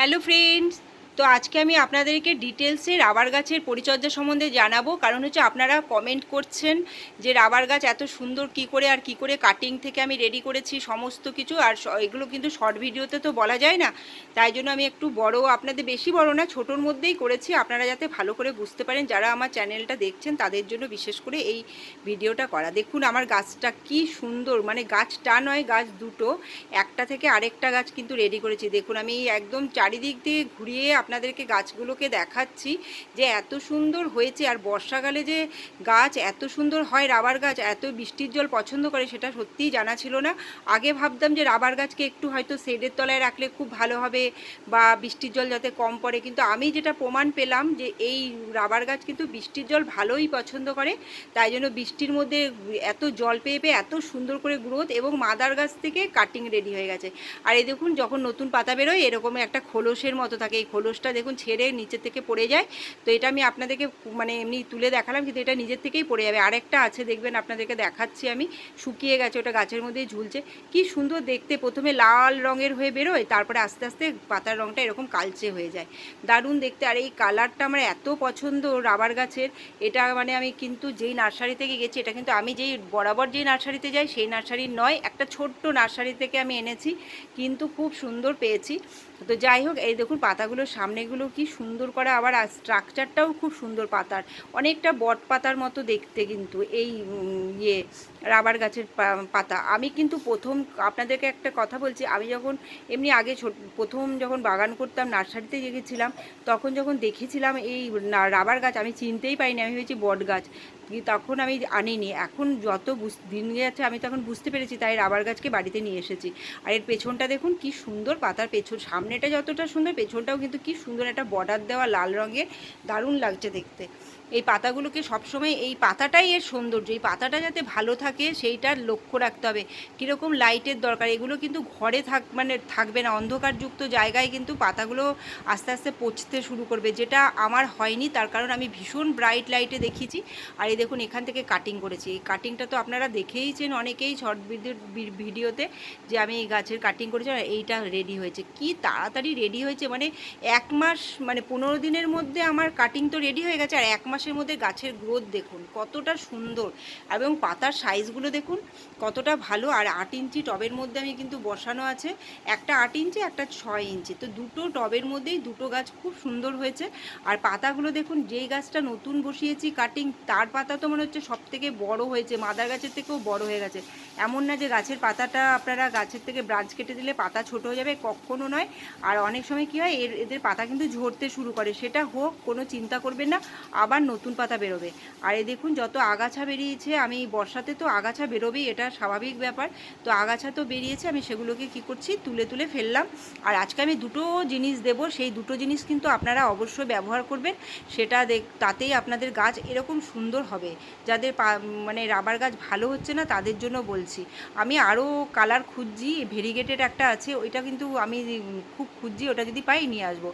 Hello friends তো আজকে আমি আপনাদেরকে ডিটেলসে রাবার গাছের পরিচর্যা সম্বন্ধে জানাব। কারণ হচ্ছে আপনারা কমেন্ট করছেন যে রাবার গাছ এত সুন্দর কি করে আর কি করে কাটিং থেকে আমি রেডি করেছি, সমস্ত কিছু। আর এগুলো কিন্তু শর্ট ভিডিওতে তো বলা যায় না। তাই জন্য আমি একটু বড়, আপনাদের বেশি বড় না, ছোটোর মধ্যেই করেছি। আপনারা যাতে ভালো করে বুঝতে পারেন, যারা আমার চ্যানেলটা দেখছেন, তাদের জন্য বিশেষ করে এই ভিডিওটা করা। দেখুন আমার গাছটা কি সুন্দর মানে গাছটা নয়, গাছ দুটো। একটা থেকে আরেকটা গাছ কিন্তু রেডি করেছি। দেখুন আমি একদম চারিদিক দিয়ে ঘুরিয়ে আপনাদেরকে গাছগুলোকে দেখাচ্ছি যে এত সুন্দর হয়েছে আর বর্ষাকালে যে গাছ এত সুন্দর হয় রাবার গাছ, এত বৃষ্টির জল পছন্দ করে সেটা সত্যিই জানা ছিল না। আগে ভাবতাম যে রাবার গাছকে একটু হয়তো শেডের তলায় রাখলে খুব ভালো হবে বা বৃষ্টির জল যাতে কম পড়ে। কিন্তু আমি যেটা প্রমাণ পেলাম যে এই রাবার গাছ কিন্তু বৃষ্টির জল ভালোই পছন্দ করে, তাই জন্য বৃষ্টির মধ্যে এত জল পেয়ে পেয়ে এত সুন্দর করে গ্রোথ এবং মাদার গাছ থেকে কাটিং রেডি হয়ে গেছে। আর এই দেখুন যখন নতুন পাতা বেরোয় এরকম একটা খোলসের মতো থাকে, এই খোলসটা দেখুন ছেড়ে নিচের থেকে পড়ে যায়। তো এটা আমি আপনাদেরকে মানে এমনি তুলে দেখালাম, কিন্তু এটা নিজের থেকেই পড়ে যাবে। আরেকটা আছে, দেখবেন আপনাদেরকে দেখাচ্ছি আমি। শুকিয়ে গেছে, ওটা গাছের মধ্যেই ঝুলছে। কি সুন্দর দেখতে, প্রথমে লাল রঙের হয়ে বেরোয়, তারপরে আস্তে আস্তে পাতার রঙটা এরকম কালচে হয়ে যায়। দারুণ দেখতে, আর এই কালারটা আমার এত পছন্দ রাবার গাছের। এটা মানে আমি কিন্তু যেই নার্সারি থেকে গেছি, এটা কিন্তু আমি যেই বরাবর যেই নার্সারিতে যাই, সেই নার্সারির নয়, একটা ছোট্ট নার্সারি থেকে আমি এনেছি। কিন্তু খুব সুন্দর পেয়েছি। তো যাই হোক, এই দেখুন পাতাগুলোর সামনেগুলো কি সুন্দর করে আবার স্ট্রাকচারটাও খুব সুন্দর পাতার। অনেকটা বট পাতার মতো দেখতে কিন্তু এই ইয়ে রাবার গাছের পাতা। আমি কিন্তু প্রথম আপনাদেরকে একটা কথা বলছি, আমি যখন এমনি আগে প্রথম যখন বাগান করতাম, নার্সারিতে গেছিলাম তখন যখন দেখেছিলাম এই রাবার গাছ, আমি চিনতেই পারিনি, আমি হয়েছি বট গাছ। কি- তখন আমি আনিনি। এখন যত দিন যাচ্ছে আমি তখন বুঝতে পেরেছি, তাই রাবার গাছকে বাড়িতে নিয়ে এসেছি। আর এর পেছনটা দেখুন কি সুন্দর পাতার পেছন, সামনেটা যতটা সুন্দর, পেছনটাও কিন্তু কি সুন্দর একটা বর্ডার দেওয়া লাল রঙের, দারুণ লাগছে দেখতে। এই পাতাগুলোকে সবসময়, এই পাতাটাই এর সৌন্দর্য। এই পাতাটা যাতে ভালো থাকে, সেইটার লক্ষ্য রাখতে হবে। কীরকম লাইটের দরকার, এগুলো কিন্তু ঘরে থাক মানে থাকবে না। অন্ধকারযুক্ত জায়গায় কিন্তু পাতাগুলো আস্তে আস্তে পচতে শুরু করবে। যেটা আমার হয়নি, তার কারণ আমি ভীষণ ব্রাইট লাইটে দেখিয়েছি। আর এই দেখুন, এখান থেকে কাটিং করেছি। এই কাটিংটা তো আপনারা দেখেইছেন অনেকেই শর্ট ভিডিওতে যে আমি এই গাছের কাটিং করেছি আর এইটা রেডি হয়েছে। কি তাড়াতাড়ি রেডি হয়েছে? মানে এক মাস মানে পনেরো দিনের মধ্যে আমার কাটিং তো রেডি হয়ে গেছে। আর এক মাসের মধ্যে গাছের গ্রোথ দেখুন, কতটা সুন্দর। এবং পাতার সাইজগুলো দেখুন, কতটা ভালো। আর আট ইঞ্চি টবের মধ্যে আমি কিন্তু বসানো আছে। একটা আট ইঞ্চি, একটা ছয় ইঞ্চি। তো দুটো টবের মধ্যেই দুটো গাছ খুব সুন্দর হয়েছে। আর পাতাগুলো দেখুন, যেই গাছটা নতুন বসিয়েছি কাটিং তার পাতা তো মনে হচ্ছে সব থেকে বড় হয়েছে। মাদার গাছের থেকেও বড় হয়ে গেছে। এমন না যে গাছের পাতাটা আপনারা গাছের থেকে ব্রাঞ্চ কেটে দিলে পাতা ছোট হয়ে যাবে, কখনো নয়। আর অনেক সময় কী হয়, এর, এদের পাতা কিন্তু ঝরতে শুরু করে। সেটা হোক, কোনো চিন্তা করবেন না। আবার নতুন পাতা বেরোবে। আর এই দেখুন, যত আগাছা বেরিয়েছে, আমি বর্ষাতে তো আগাছা বেরোবেই, এটা স্বাভাবিক ব্যাপার। তো আগাছা তো বেরিয়েছে, আমি সেগুলোকে কি করছি, তুলে তুলে ফেললাম। আর আজকে আমি দুটো জিনিস দেব, সেই দুটো জিনিস কিন্তু আপনারা অবশ্যই ব্যবহার করবেন। সেটা দেখ, তাতেই আপনাদের গাছ এরকম সুন্দর হবে। যাদের মানে রাবার গাছ ভালো হচ্ছে না, তাদের জন্য বলছি। আমি আরও কালার খুঁজছি, ভেরিগেটেড একটা আছে, ওইটা কিন্তু আমি খুব খুঁজছি, ওটা যদি পাই নিয়ে আসব।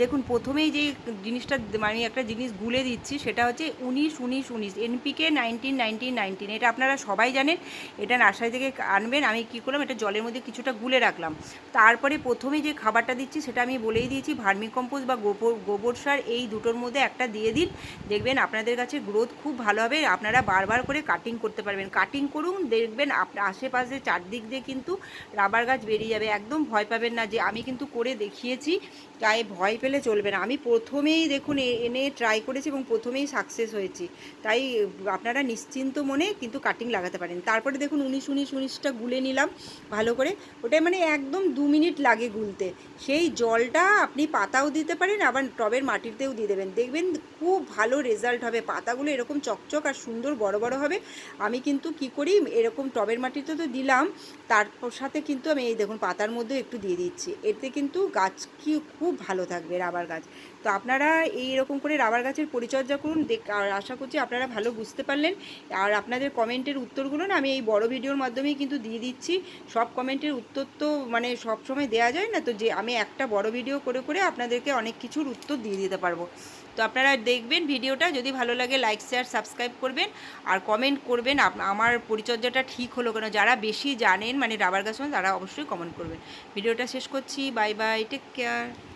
দেখুন, প্রথমেই যে জিনিসটা মানে একটা জিনিস গুলে দিচ্ছি সেটা হচ্ছে উনিশ উনিশ উনিশ। এনপিকে নাইনটিন নাইনটিন নাইনটিন এটা আপনারা সবাই জানেন। এটা নার্সারি থেকে আনবেন। আমি কী করলাম? এটা জলের মধ্যে কিছুটা গুলে রাখলাম। তারপরে প্রথমে যে খাবারটা দিচ্ছি, সেটা আমি বলেই দিয়েছি, ভার্মি কম্পোস্ট বা গোবর গোবর সার এই দুটোর মধ্যে একটা দিয়ে দিন। দেখবেন আপনাদের কাছে গ্রোথ খুব ভালো হবে। আপনারা বারবার করে কাটিং করতে পারবেন। কাটিং করুন, দেখবেন আপনার আশেপাশে চারদিক দিয়ে কিন্তু রাবার গাছ বেরিয়ে যাবে। একদম ভয় পাবেন না যে, আমি কিন্তু করে দেখিয়েছি, তাই ভয় পেলে চলবে না। আমি প্রথমেই দেখুন এনে ট্রাই করেছি এবং প্রথমেই সাকসেস হয়েছি। তাই, আপনারা নিশ্চিন্ত মনে কিন্তু কাটিং লাগাতে পারেন। তারপরে দেখুন উনিশ উনিশ, উনিশটা গুলে নিলাম ভালো করে। ওটা মানে একদম দু মিনিট লাগে গুলতে। সেই জলটা আপনি পাতাও দিতে পারেন, আবার টবের মাটিতেও দিয়ে দেবেন। দেখবেন খুব ভালো রেজাল্ট হবে। পাতাগুলো এরকম চকচক আর সুন্দর বড় বড় হবে। আমি কিন্তু কি করি, এরকম টবের মাটিতে তো দিলাম, তার সাথে কিন্তু আমি এই দেখুন পাতার মধ্যে একটু দিয়ে দিচ্ছি। এতে কিন্তু গাছ কি, খুব ভালো থাকবে রাবার গাছ। তো আপনারা এই রকম করে রাবার গাছের পরিচর্যা করুন। দেখ, আর আশা করছি আপনারা ভালো বুঝতে পারলেন। আর আপনাদের কমেন্টের উত্তরগুলো না আমি এই বড় ভিডিওর মাধ্যমেই কিন্তু দিয়ে দিচ্ছি। সব কমেন্টের উত্তর তো মানে সব সময় দেওয়া যায় না, তো যে আমি একটা বড় ভিডিও করে করে আপনাদেরকে অনেক কিছুর উত্তর দিয়ে দিতে পারব। তো আপনারা দেখবেন ভিডিওটা, যদি ভালো লাগে লাইক, শেয়ার, সাবস্ক্রাইব করবেন। আর কমেন্ট করবেন আমার পরিচর্যাটা ঠিক হলো কেন। যারা বেশি জানেন মানে রাবার গাছ, তারা অবশ্যই কমেন্ট করবেন। ভিডিওটা শেষ করছি, বাই বাই, টেক কেয়ার।